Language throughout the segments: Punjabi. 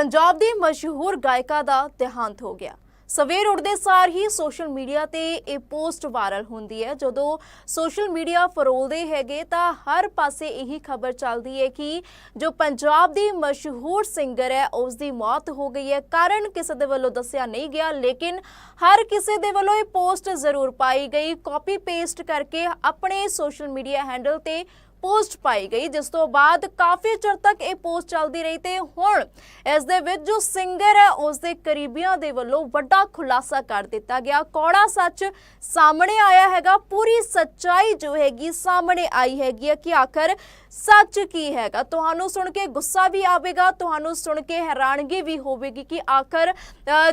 ਪੰਜਾਬ ਦੀ ਮਸ਼ਹੂਰ ਗਾਇਕਾ ਦਾ ਦੇਹਾਂਤ ਹੋ ਗਿਆ। ਸਵੇਰ ਉੱਠਦੇ ਸਾਰ ਹੀ ਸੋਸ਼ਲ ਮੀਡੀਆ ਤੇ ਇਹ ਪੋਸਟ ਵਾਇਰਲ ਹੁੰਦੀ ਹੈ। ਜਦੋਂ ਸੋਸ਼ਲ ਮੀਡੀਆ ਫਰੋਲਦੇ ਹੈਗੇ ਤਾਂ ਹਰ ਪਾਸੇ ਇਹੀ ਖਬਰ ਚੱਲਦੀ ਹੈ ਕਿ ਜੋ ਪੰਜਾਬ ਦੀ ਮਸ਼ਹੂਰ ਸਿੰਗਰ ਹੈ ਉਸ ਦੀ ਮੌਤ ਹੋ ਗਈ ਹੈ। ਕਾਰਨ ਕਿਸੇ ਦੇ ਵੱਲੋਂ ਦੱਸਿਆ ਨਹੀਂ ਗਿਆ, ਲੇਕਿਨ ਹਰ ਕਿਸੇ ਦੇ ਵੱਲੋਂ ਇਹ ਪੋਸਟ ਜ਼ਰੂਰ ਪਾਈ ਗਈ। ਕਾਪੀ ਪੇਸਟ ਕਰਕੇ ਆਪਣੇ ਸੋਸ਼ਲ ਮੀਡੀਆ ਹੈਂਡਲ ਤੇ ਪੋਸਟ ਪਾਈ ਗਈ, ਜਿਸ ਤੋਂ ਬਾਅਦ ਕਾਫੀ ਚਿਰ ਤੱਕ ਇਹ ਪੋਸਟ ਚੱਲਦੀ ਰਹੀ ਤੇ ਹੁਣ ਇਸ ਦੇ ਵਿੱਚ ਜੋ ਸਿੰਗਰ ਹੈ, ਉਸ ਦੇ ਕਰੀਬੀਆਂ ਦੇ ਵੱਲੋਂ ਵੱਡਾ ਖੁਲਾਸਾ ਕਰ ਦਿੱਤਾ ਗਿਆ। ਕੌੜਾ ਸੱਚ ਸਾਹਮਣੇ ਆਇਆ ਹੈਗਾ, ਪੂਰੀ ਸੱਚਾਈ ਜੋ ਹੈਗੀ ਸਾਹਮਣੇ ਆਈ ਹੈਗੀ ਹੈ ਕਿ ਆਖਰ ਸੱਚ ਕੀ ਹੈਗਾ। ਤੁਹਾਨੂੰ ਸੁਣ ਕੇ ਗੁੱਸਾ ਵੀ ਆਵੇਗਾ, ਤੁਹਾਨੂੰ ਸੁਣ ਕੇ ਹੈਰਾਨਗੀ ਵੀ ਹੋਵੇਗੀ ਕਿ ਆਖਰ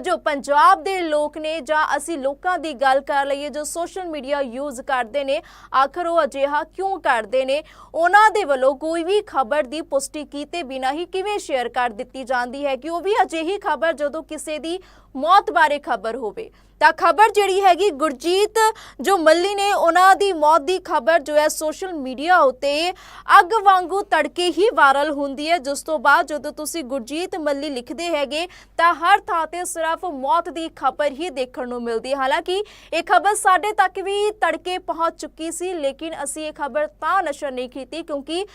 ਜੋ ਪੰਜਾਬ ਦੇ ਲੋਕ ਨੇ ਜਾਂ ਅਸੀਂ ਲੋਕਾਂ ਦੀ ਗੱਲ ਕਰ ਲਈਏ, ਜੋ ਸੋਸ਼ਲ ਮੀਡੀਆ ਯੂਜ਼ ਕਰਦੇ ਨੇ, ਆਖਰ ਉਹ ਅਜਿਹਾ ਕਿਉਂ ਕਰਦੇ ਨੇ? ਉਹਨਾਂ ਦੇ ਵੱਲੋਂ ਕੋਈ ਵੀ ਖਬਰ ਦੀ ਪੁਸ਼ਟੀ ਕੀਤੇ ਬਿਨਾਂ ਹੀ ਕਿਵੇਂ ਸ਼ੇਅਰ ਕਰ ਦਿੱਤੀ ਜਾਂਦੀ ਹੈ ਕਿ ਉਹ ਵੀ ਅਜਿਹੀ ਖਬਰ ਜਦੋਂ ਕਿਸੇ ਦੀ ਮੌਤ ਬਾਰੇ ਖਬਰ ਹੋਵੇ। ਤਾਂ ਖਬਰ ਜਿਹੜੀ ਹੈਗੀ ਗੁਰਜੀਤ, ਜੋ ਮੱਲੀ ਨੇ ਉਹਨਾਂ ਦੀ ਮੌਤ ਦੀ ਖਬਰ ਜੋ ਹੈ ਸੋਸ਼ਲ ਮੀਡੀਆ ਉਤੇ ਅੱਗ ਵਾਂਗੂ ਤੜਕੇ ਹੀ ਵਾਇਰਲ ਹੁੰਦੀ ਹੈ। ਜਿਸ ਤੋਂ ਬਾਅਦ ਜਦੋਂ ਤੁਸੀਂ ਗੁਰਜੀਤ ਮੱਲੀ ਲਿਖਦੇ ਹੈਗੇ, ਤਾਂ ਹਰ ਥਾਂ ਤੇ ਸਿਰਫ ਮੌਤ ਦੀ ਖਬਰ ਹੀ ਦੇਖਣ ਨੂੰ ਮਿਲਦੀ ਹੈ। ਹਾਲਾਂਕਿ ਇਹ ਖਬਰ ਸਾਡੇ ਤੱਕ ਵੀ ਤੜਕੇ ਪਹੁੰਚ ਚੁੱਕੀ ਸੀ, ਲੇਕਿਨ ਅਸੀਂ ਇਹ ਖਬਰ ਤਾਂ ਨਸ਼ਰ ਨਹੀਂ ਕੀਤੀ ਕਿਉਂਕਿ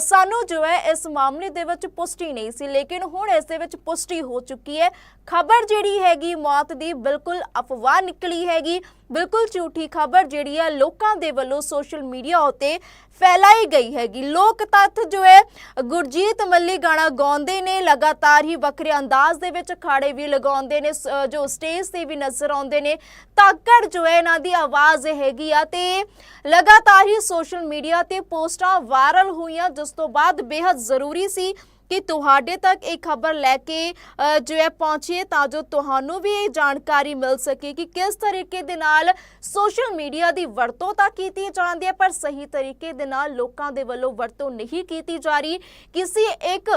ਸਾਨੂੰ ਜੋ ਹੈ ਇਸ ਮਾਮਲੇ ਦੇ ਵਿੱਚ ਪੁਸ਼ਟੀ ਨਹੀਂ ਸੀ। ਲੇਕਿਨ ਹੁਣ ਇਸ ਦੇ ਵਿੱਚ ਪੁਸ਼ਟੀ ਹੋ ਚੁੱਕੀ ਹੈ। ਖਬਰ ਜਿਹੜੀ ਹੈ ਹੈਗੀ, ਮੌਤ ਦੀ ਬਿਲਕੁਲ ਅਫਵਾਹ ਨਿਕਲੀ ਹੈਗੀ। ਬਿਲਕੁਲ ਝੂਠੀ ਖਬਰ ਜਿਹੜੀ ਹੈ ਲੋਕਾਂ ਦੇ ਵੱਲੋਂ ਸੋਸ਼ਲ ਮੀਡੀਆ ਉਤੇ ਫੈਲਾਈ ਗਈ ਹੈਗੀ। ਲੋਕ ਤੱਥ ਜੋ ਹੈ, ਗੁਰਜੀਤ ਮੱਲੀ ਗਾਣਾ ਗਾਉਂਦੇ ਨੇ, ਲਗਾਤਾਰ ਹੀ ਵੱਖਰੇ ਅੰਦਾਜ਼ ਦੇ ਵਿੱਚ ਖਾੜੇ ਵੀ ਲਗਾਉਂਦੇ ਨੇ ਜੋ ਸਟੇਜ ਤੇ ਵੀ ਨਜ਼ਰ ਆਉਂਦੇ ਨੇ। ਤਾਕੜ ਜੋ ਹੈ ਇਹਨਾਂ ਦੀ ਆਵਾਜ਼ ਹੈਗੀ ਆ ਤੇ ਲਗਾਤਾਰ ਹੀ ਸੋਸ਼ਲ ਮੀਡੀਆ ਤੇ ਪੋਸਟਾਂ ਵਾਇਰਲ ਹੋਈਆਂ, ਜਿਸ ਤੋਂ ਬਾਅਦ ਬੇहद ਜ਼ਰੂਰੀ ਸੀ ਕਿ ਤੁਹਾਡੇ ਤੱਕ ਇਹ ਖਬਰ ਲੈ ਕੇ ਜੋ ਹੈ ਪਹੁੰਚੀਏ ਤਾਂ ਜੋ ਤੁਹਾਨੂੰ ਵੀ ਇਹ ਜਾਣਕਾਰੀ ਮਿਲ ਸਕੇ ਕਿ ਕਿਸ ਤਰੀਕੇ ਦੇ ਨਾਲ ਸੋਸ਼ਲ ਮੀਡੀਆ ਦੀ ਵਰਤੋਂ ਤਾਂ ਕੀਤੀ ਜਾਂਦੀ ਹੈ, ਪਰ ਸਹੀ ਤਰੀਕੇ ਦੇ ਨਾਲ ਲੋਕਾਂ ਦੇ ਵੱਲੋਂ ਵਰਤੋਂ ਨਹੀਂ ਕੀਤੀ ਜਾ ਰਹੀ। ਕਿਸੇ ਇੱਕ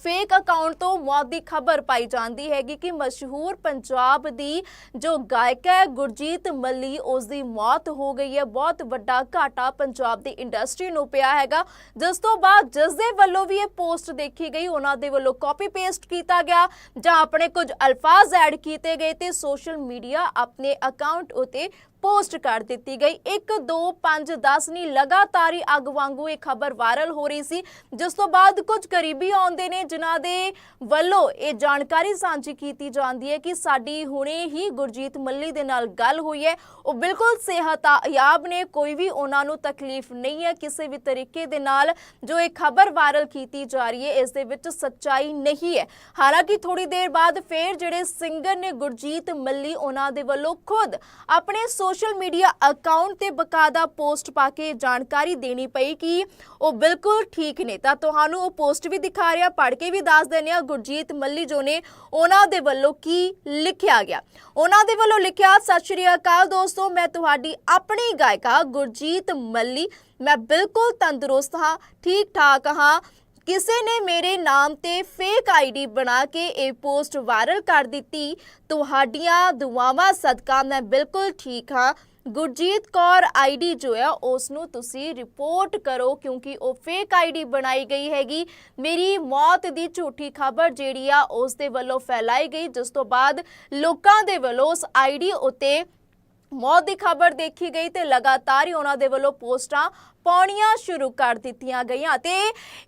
ਫੇਕ ਅਕਾਊਂਟ ਤੋਂ ਮੌਤ ਦੀ ਖਬਰ ਪਾਈ ਜਾਂਦੀ ਹੈਗੀ ਕਿ ਮਸ਼ਹੂਰ ਪੰਜਾਬ ਦੀ ਜੋ ਗਾਇਕਾ ਹੈ ਗੁਰਜੀਤ ਮੱਲੀ, ਉਸ ਦੀ ਮੌਤ ਹੋ ਗਈ ਹੈ। ਬਹੁਤ ਵੱਡਾ ਘਾਟਾ ਪੰਜਾਬ ਦੀ ਇੰਡਸਟਰੀ ਨੂੰ ਪਿਆ ਹੈਗਾ। ਜਿਸ ਤੋਂ ਬਾਅਦ ਜਿਸ ਦੇ ਵੱਲੋਂ ਵੀ ਇਹ ਪੋਸਟ ਦੇਖੀ ਗਈ, ਉਹਨਾਂ ਦੇ ਵੱਲੋਂ ਕਾਪੀ ਪੇਸਟ ਕੀਤਾ ਗਿਆ ਜਾਂ ਆਪਣੇ ਕੁਝ ਅਲਫਾਜ਼ ਐਡ ਕੀਤੇ ਗਏ ਤੇ ਸੋਸ਼ਲ ਮੀਡੀਆ ਆਪਣੇ ਅਕਾਊਂਟ ਉਤੇ ਪੋਸਟ ਕਰ ਦਿੱਤੀ ਗਈ। 1 2 5 10 ਨਹੀਂ ਲਗਾਤਾਰ ਹੀ ਅੱਗ ਵਾਂਗੂ ਇਹ ਖਬਰ ਵਾਇਰਲ ਹੋ ਰਹੀ ਸੀ। ਜਿਸ ਤੋਂ ਬਾਅਦ ਕੁਝ ਕਰੀਬੀ ਆਉਂਦੇ ਨੇ, ਜਿਨ੍ਹਾਂ ਦੇ ਵੱਲੋਂ ਇਹ ਜਾਣਕਾਰੀ ਸਾਂਝੀ ਕੀਤੀ ਜਾਂਦੀ ਹੈ ਕਿ ਸਾਡੀ ਹੁਣੇ ਹੀ ਗੁਰਜੀਤ ਮੱਲੀ ਦੇ ਨਾਲ ਗੱਲ ਹੋਈ ਹੈ। ਉਹ ਬਿਲਕੁਲ ਸਿਹਤਯਾਬ ਨੇ, ਕੋਈ ਵੀ ਉਹਨਾਂ ਨੂੰ ਤਕਲੀਫ ਨਹੀਂ ਹੈ ਕਿਸੇ ਵੀ ਤਰੀਕੇ ਦੇ ਨਾਲ ਜੋ ਇਹ ਖਬਰ ਵਾਇਰਲ ਕੀਤੀ ਜਾ ਰਹੀ ਹੈ, ਇਸ ਦੇ ਵਿੱਚ ਸੱਚਾਈ ਨਹੀਂ ਹੈ। ਹਾਲਾਂਕਿ ਥੋੜੀ ਦੇਰ ਬਾਅਦ ਫੇਰ ਜਿਹੜੇ ਸਿੰਗਰ ਨੇ ਗੁਰਜੀਤ ਮੱਲੀ, ਉਹਨਾਂ ਦੇ ਵੱਲੋਂ ਖੁਦ ਆਪਣੇ ਸੋਸ਼ਲ ਮੀਡੀਆ ਅਕਾਊਂਟ ਤੇ ਬਕਾਇਦਾ ਪੋਸਟ ਪਾ ਕੇ ਜਾਣਕਾਰੀ ਦੇਣੀ ਪਈ ਕਿ ਉਹ ਬਿਲਕੁਲ ਠੀਕ ਨੇ। ਤਾਂ ਤੁਹਾਨੂੰ ਉਹ ਪੋਸਟ ਵੀ ਦਿਖਾ ਰਿਹਾ, ਪੜ੍ਹ ਕੇ ਵੀ ਦੱਸ ਦਿੰਦੇ ਆ। ਗੁਰਜੀਤ ਮੱਲੀ ਜੋ ਨੇ, ਉਹਨਾਂ ਦੇ ਵੱਲੋਂ ਕੀ ਲਿਖਿਆ ਗਿਆ? ਉਹਨਾਂ ਦੇ ਵੱਲੋਂ ਲਿਖਿਆ, ਸਤਿ ਸ਼੍ਰੀ ਅਕਾਲ ਦੋਸਤੋ, ਮੈਂ ਤੁਹਾਡੀ ਆਪਣੀ ਗਾਇਕਾ ਗੁਰਜੀਤ ਮੱਲੀ। ਮੈਂ ਬਿਲਕੁਲ ਤੰਦਰੁਸਤ ਹਾਂ ਠੀਕ ਠਾਕ ਹਾਂ। ਕਿਸੇ ਨੇ ਮੇਰੇ ਨਾਮ ਤੇ ਫੇਕ ਆਈਡੀ ਬਣਾ ਕੇ ਇਹ ਪੋਸਟ ਵਾਇਰਲ ਕਰ ਦਿੱਤੀ, ਤੁਹਾਡੀਆਂ ਦੁਆਵਾਂ ਸਦਕਾ ਮੈਂ ਬਿਲਕੁਲ ਠੀਕ ਹਾਂ। ਗੁਰਜੀਤ ਕੌਰ ਆਈਡੀ ਜੋ ਹੈ ਉਸ ਨੂੰ ਤੁਸੀਂ ਰਿਪੋਰਟ ਕਰੋ ਕਿਉਂਕਿ ਉਹ ਫੇਕ ਆਈਡੀ ਬਣਾਈ ਗਈ ਹੈਗੀ। ਮੇਰੀ ਮੌਤ ਦੀ ਝੂਠੀ ਖਬਰ ਜਿਹੜੀ ਆ ਉਸ ਦੇ ਵੱਲੋਂ ਫੈਲਾਈ ਗਈ, ਜਿਸ ਤੋਂ ਬਾਅਦ ਲੋਕਾਂ ਦੇ ਵੱਲੋਂ ਉਸ ਆਈਡੀ ਉਤੇ ਮੌਤ ਦੀ ਖਬਰ ਦੇਖੀ ਗਈ ਤੇ ਲਗਾਤਾਰ ਹੀ ਉਹਨਾਂ ਦੇ ਵੱਲੋਂ ਪੋਸਟਾਂ ਪਾਉਣੀਆਂ ਸ਼ੁਰੂ ਕਰ ਦਿੱਤੀਆਂ ਗਈਆਂ ਤੇ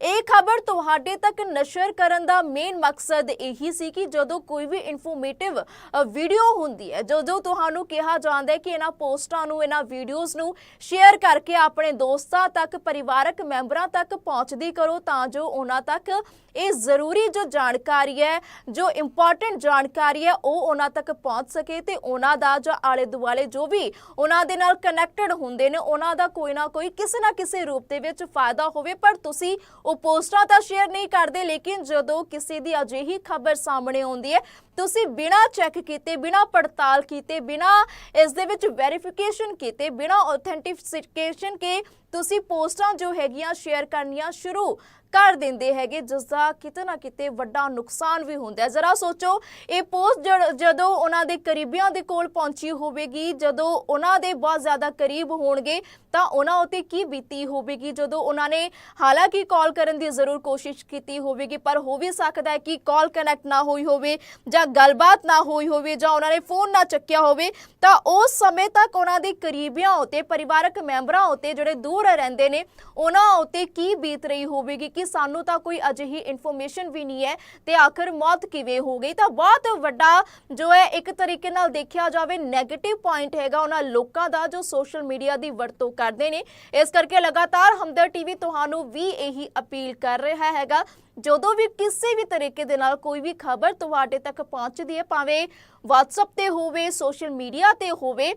ਇਹ ਖਬਰ ਤੁਹਾਡੇ ਤੱਕ ਨਸ਼ਰ ਕਰਨ ਦਾ ਮੇਨ ਮਕਸਦ ਇਹੀ ਸੀ ਕਿ ਜਦੋਂ ਕੋਈ ਵੀ ਇਨਫੋਰਮੇਟਿਵ ਵੀਡੀਓ ਹੁੰਦੀ ਹੈ, ਜਦੋਂ ਤੁਹਾਨੂੰ ਕਿਹਾ ਜਾਂਦਾ ਹੈ ਕਿ ਇਹਨਾਂ ਪੋਸਟਾਂ ਨੂੰ, ਇਹਨਾਂ ਵੀਡੀਓਜ਼ ਨੂੰ ਸ਼ੇਅਰ ਕਰਕੇ ਆਪਣੇ ਦੋਸਤਾਂ ਤੱਕ, ਪਰਿਵਾਰਕ ਮੈਂਬਰਾਂ ਤੱਕ ਪਹੁੰਚਦੀ ਕਰੋ ਤਾਂ ਜੋ ਉਹਨਾਂ ਤੱਕ ਇਹ ਜ਼ਰੂਰੀ ਜੋ ਜਾਣਕਾਰੀ ਹੈ, ਜੋ ਇੰਪੋਰਟੈਂਟ ਜਾਣਕਾਰੀ ਹੈ, ਉਹ ਉਹਨਾਂ ਤੱਕ ਪਹੁੰਚ ਸਕੇ ਤੇ ਉਹਨਾਂ ਦਾ ਜੋ ਆਲੇ ਦੁਆਲੇ ਜੋ ਵੀ ਉਹਨਾਂ ਦੇ ਨਾਲ ਕਨੈਕਟਡ ਹੁੰਦੇ ਨੇ, ਉਹਨਾਂ ਦਾ ਕੋਈ ਨਾ ਕੋਈ ਕਿਸੇ ਨਾ ਕਿਸੇ ਰੂਪ ਦੇ ਵਿੱਚ ਫਾਇਦਾ ਹੋਵੇ, ਪਰ ਤੁਸੀਂ ਉਹ ਪੋਸਟਾਂ ਤਾਂ ਸ਼ੇਅਰ ਨਹੀਂ ਕਰਦੇ, ਲੇਕਿਨ ਜਦੋਂ ਕਿਸੇ ਦੀ ਅਜਿਹੀ ਖਬਰ ਸਾਹਮਣੇ ਆਉਂਦੀ ਹੈ, ਤੁਸੀਂ ਬਿਨਾਂ ਚੈੱਕ ਕੀਤੇ, ਬਿਨਾਂ ਪੜਤਾਲ ਕੀਤੇ, ਬਿਨਾਂ ਇਸ ਦੇ ਵਿੱਚ ਵੈਰੀਫਿਕੇਸ਼ਨ ਕੀਤੇ, ਬਿਨਾਂ ਆਥੈਂਟਿਫਿਕੇਸ਼ਨ ਕੇ ਤੁਸੀਂ ਪੋਸਟਾਂ ਜੋ ਹੈਗੀਆਂ ਸ਼ੇਅਰ ਕਰਨੀਆਂ ਸ਼ੁਰੂ ਕਰ ਦਿੰਦੇ ਹੈਗੇ, ਜਿਸ ਦਾ ਕਿਤੇ ਨਾ ਕਿਤੇ ਵੱਡਾ ਨੁਕਸਾਨ ਵੀ ਹੁੰਦਾ ਹੈ। ਜ਼ਰਾ ਸੋਚੋ, ਇਹ ਪੋਸਟ ਜੜ- ਜਦੋਂ ਉਹਨਾਂ ਦੇ ਕਰੀਬੀਆਂ ਦੇ ਕੋਲ ਪਹੁੰਚੀ ਹੋਵੇਗੀ, ਜਦੋਂ ਉਹਨਾਂ ਦੇ ਬਹੁਤ ਜ਼ਿਆਦਾ ਕਰੀਬ ਹੋਣਗੇ, ਤਾਂ ਉਹਨਾਂ ਉਤੇ ਕੀ ਬੀਤੀ ਹੋਵੇਗੀ? ਜਦੋਂ ਉਹਨਾਂ ਨੇ ਹਾਲਾਂਕਿ ਕਾਲ ਕਰਨ ਦੀ ਜ਼ਰੂਰ ਕੋਸ਼ਿਸ਼ ਕੀਤੀ ਹੋਵੇਗੀ, ਪਰ ਹੋ ਵੀ ਸਕਦਾ ਹੈ ਕਿ ਕਾਲ ਕਨੈਕਟ ਨਾ ਹੋਈ ਹੋਵੇ ਜਾਂ ਗੱਲਬਾਤ ਨਾ ਹੋਈ ਹੋਵੇ ਜਾਂ ਉਹਨਾਂ ਨੇ ਫੋਨ ਨਾ ਚੱਕਿਆ ਹੋਵੇ, ਤਾਂ ਉਸ ਸਮੇਂ ਤੱਕ ਉਹਨਾਂ ਦੇ ਕਰੀਬੀਆਂ ਉਤੇ, ਪਰਿਵਾਰਕ ਮੈਂਬਰਾਂ ਉਤੇ ਜਿਹੜੇ ਦੂਰ ਰਹਿੰਦੇ ਨੇ, ਉਹਨਾਂ ਉਤੇ ਕੀ ਬੀਤ ਰਹੀ ਹੋਵੇਗੀ? ਕਿ ਸਾਨੂੰ ਤਾਂ ਕੋਈ ਅਜਿਹੀ ਇਨਫੋਰਮੇਸ਼ਨ ਵੀ ਨਹੀਂ ਹੈ ਤੇ ਆਖਰ ਮੌਤ ਕਿਵੇਂ ਹੋ ਗਈ? ਤਾਂ ਬਹੁਤ ਵੱਡਾ ਜੋ ਹੈ, ਇੱਕ ਤਰੀਕੇ ਨਾਲ ਦੇਖਿਆ ਜਾਵੇ 네ਗੇਟਿਵ ਪੁਆਇੰਟ ਹੈਗਾ ਉਹਨਾਂ ਲੋਕਾਂ ਦਾ ਜੋ ਸੋਸ਼ਲ ਮੀਡੀਆ ਦੀ ਵਰਤੋਂ ਕਰਦੇ ਨੇ। ਇਸ ਕਰਕੇ ਲਗਾਤਾਰ ਹਮਦਰ ਟੀਵੀ ਤੁਹਾਨੂੰ ਵੀ ਇਹੀ ਅਪੀਲ ਕਰ ਰਿਹਾ ਹੈਗਾ। ਜਦੋਂ ਵੀ ਕਿਸੇ ਵੀ ਤਰੀਕੇ ਦੇ ਨਾਲ ਕੋਈ ਵੀ ਖਬਰ ਤੁਹਾਡੇ ਤੱਕ ਪਹੁੰਚਦੀ ਹੈ, ਭਾਵੇਂ WhatsApp ਤੇ ਹੋਵੇ ਸੋਸ਼ਲ ਮੀਡੀਆ ਤੇ ਹੋਵੇ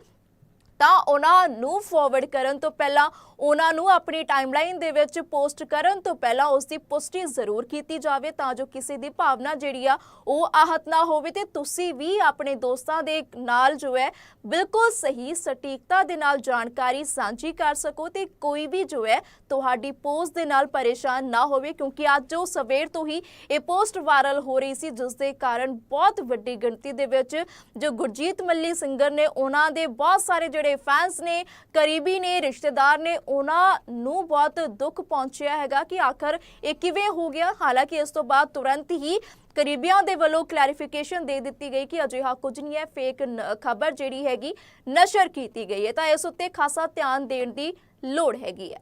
ਤਾਂ ਉਹਨਾਂ ਨੂੰ ਫਾਰਵਰਡ ਕਰਨ ਤੋਂ ਪਹਿਲਾਂ, ਉਹਨਾਂ ਨੂੰ ਆਪਣੀ ਟਾਈਮਲਾਈਨ ਦੇ ਵਿੱਚ ਪੋਸਟ ਕਰਨ ਤੋਂ ਪਹਿਲਾਂ ਉਸ ਦੀ ਪੁਸ਼ਟੀ ਜ਼ਰੂਰ ਕੀਤੀ ਜਾਵੇ ਤਾਂ ਜੋ ਕਿਸੇ ਦੀ ਭਾਵਨਾ ਜਿਹੜੀ ਆ, ਉਹ ਆਹਤ ਨਾ ਹੋਵੇ ਤੇ ਤੁਸੀਂ ਵੀ ਆਪਣੇ ਦੋਸਤਾਂ ਦੇ ਨਾਲ ਜੋ ਹੈ, ਬਿਲਕੁਲ ਸਹੀ ਸਟੀਕਤਾ ਦੇ ਨਾਲ ਜਾਣਕਾਰੀ ਸਾਂਝੀ ਕਰ ਸਕੋ ਤੇ ਕੋਈ ਵੀ ਜੋ ਹੈ, ਤੁਹਾਡੀ ਪੋਸਟ ਦੇ ਨਾਲ ਪਰੇਸ਼ਾਨ ਨਾ ਹੋਵੇ ਕਿਉਂਕਿ ਅੱਜ ਜੋ ਸਵੇਰ ਤੋਂ ਹੀ ਇਹ ਪੋਸਟ ਵਾਇਰਲ ਹੋ ਰਹੀ ਸੀ, ਜਿਸ ਦੇ ਕਾਰਨ ਬਹੁਤ ਵੱਡੀ ਗਿਣਤੀ ਦੇ ਵਿੱਚ ਜੋ ਗੁਰਜੀਤ ਮੱਲੀ ਸਿੰਗਰ ਨੇ ਉਹਨਾਂ ਦੇ ਬਹੁਤ ਸਾਰੇ ਜਿਹੜੇ ਜਿਹੜੇ ਫੈਨਸ ਨੇ, ਕਰੀਬੀ ਨੇ, ਰਿਸ਼ਤੇਦਾਰ ਨੇ, ਉਹਨਾਂ ਨੂੰ ਬਹੁਤ ਦੁੱਖ ਪਹੁੰਚਿਆ ਹੈਗਾ ਕਿ ਆਖਰ ਇਹ ਕਿਵੇਂ ਹੋ ਗਿਆ। ਹਾਲਾਂਕਿ ਇਸ ਤੋਂ ਬਾਅਦ ਤੁਰੰਤ ਹੀ ਕਰੀਬੀਆਂ ਦੇ ਵੱਲੋਂ ਕਲੈਰੀਫਿਕੇਸ਼ਨ ਦੇ ਦਿੱਤੀ ਗਈ ਕਿ ਅਜਿਹਾ ਕੁਝ ਨਹੀਂ ਹੈ ਫੇਕ ਖਬਰ ਜਿਹੜੀ ਹੈਗੀ ਨਸ਼ਰ ਕੀਤੀ ਗਈ ਹੈ। ਤਾਂ ਇਸ ਉੱਤੇ ਖਾਸਾ ਧਿਆਨ ਦੇਣ ਦੀ ਲੋੜ ਹੈਗੀ ਹੈ।